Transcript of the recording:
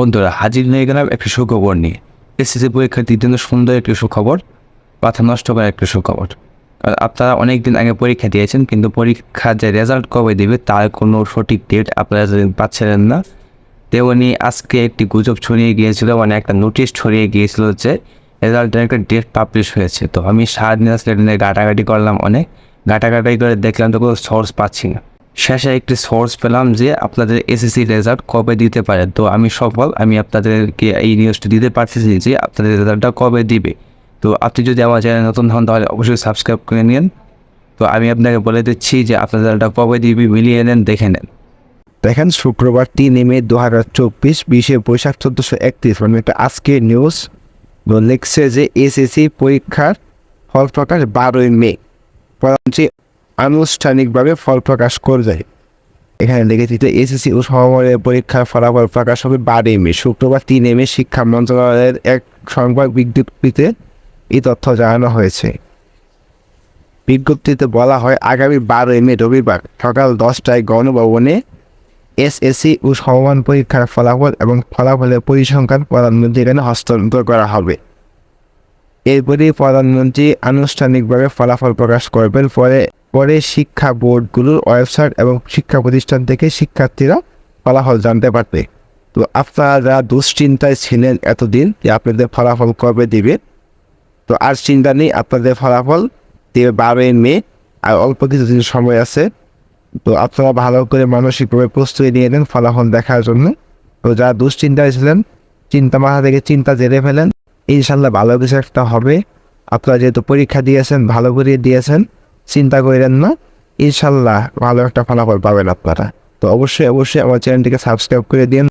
বন্ধুরা, হাজির হয়ে গেলাম একটি সুখবর নিয়ে। এসএসসি পরীক্ষার্থীর জন্য সুন্দর একটি সুখবর মাথা নষ্ট করার একটি সুখবর। আপনারা অনেক দিন আগে পরীক্ষা দিয়েছেন, কিন্তু পরীক্ষার যে রেজাল্ট কবে দেবে তার কোনো সঠিক ডেট আপনারা পাচ্ছিলেন না, তেমনি আজকে একটি গুজব ছড়িয়ে গিয়েছিল মানে একটা নোটিশ ছড়িয়ে গিয়েছিল যে রেজাল্টের একটা ডেট পাবলিশ হয়েছে। তো আমি সারাদিন নিয়ে ঘাটাঘাটি করলাম অনেক। ঘাটাঘাটি করে দেখলাম তো কোনো সোর্স পাচ্ছি না। শেষে একটি সোর্স পেলাম যে আপনাদের এসএসসি রেজাল্ট কবে দিতে পারে। তো আমি সফল, আমি আপনাদেরকে এই নিউজটি দিতে পারতেছি যে আপনাদের রেজাল্টটা কবে দিবে। তো আপনি যদি আমার চ্যানেল নতুন হন তাহলে অবশ্যই সাবস্ক্রাইব করে নিন। তো আমি আপনাকে বলে দিচ্ছি যে আপনাদের রেজাল্টটা কবে দিবে, মিলিয়ে নেন, দেখে নেন। দেখেন, শুক্রবার তিন মে দু হাজার চব্বিশ, বিশে বৈশাখ চোদ্দোশো একত্রিশ মানে একটা আজকের নিউজ লিখছে যে এসএসসি পরীক্ষার ফল প্রকাশ বারোই মে। আনুষ্ঠানিকভাবে ফল প্রকাশ করবে। এখানে লিখেছি যে এসএসসি ও সমমানের পরীক্ষার ফলাফল প্রকাশ হবে বারোই মে, শুক্রবার তিন মে শিক্ষা মন্ত্রণালয়ের এক সংবাদ বিজ্ঞপ্তিতে এই তথ্য জানানো হয়েছে। বিজ্ঞপ্তিতে বলা হয়, আগামী বারোই মে রবিবার সকাল দশটায় গণভবনে এসএসসি ও সমমান পরীক্ষার ফলাফল এবং ফলাফলের পরিসংখ্যান প্রধানমন্ত্রীর এখানে হস্তান্তর করা হবে। এরপরেই প্রধানমন্ত্রী আনুষ্ঠানিকভাবে ফলাফল প্রকাশ করবেন পরে পরে শিক্ষা বোর্ডগুলোর ওয়েবসাইট এবং শিক্ষা প্রতিষ্ঠান থেকে শিক্ষার্থীরা ফলাফল জানতে পারবে। তো আপনারা যারা দুশ্চিন্তায় ছিলেন এতদিন যে আপনাদের ফলাফল কবে দিবে? তো আর চিন্তা নেই, আপনাদের ফলাফল দেবে বারোই মে, আর অল্প কিছুদিন সময় আছে। তো আপনারা ভালো করে মানসিকভাবে প্রস্তুতি নিয়ে নেন ফলাফল দেখার জন্য। তো যারা দুশ্চিন্তায় ছিলেন, চিন্তা মাথা থেকে চিন্তা জেরে ফেলেন ইনশাল্লাহ ভালো কিছু একটা হবে। আপনারা যেহেতু পরীক্ষা দিয়েছেন, ভালো করে দিয়েছেন চিন্তা করেন না। ইনশাল্লাহ ভালো একটা ফলাফল পাবেন আপনারা। তো অবশ্যই অবশ্যই আমার চ্যানেলটিকে সাবস্ক্রাইব করে দিন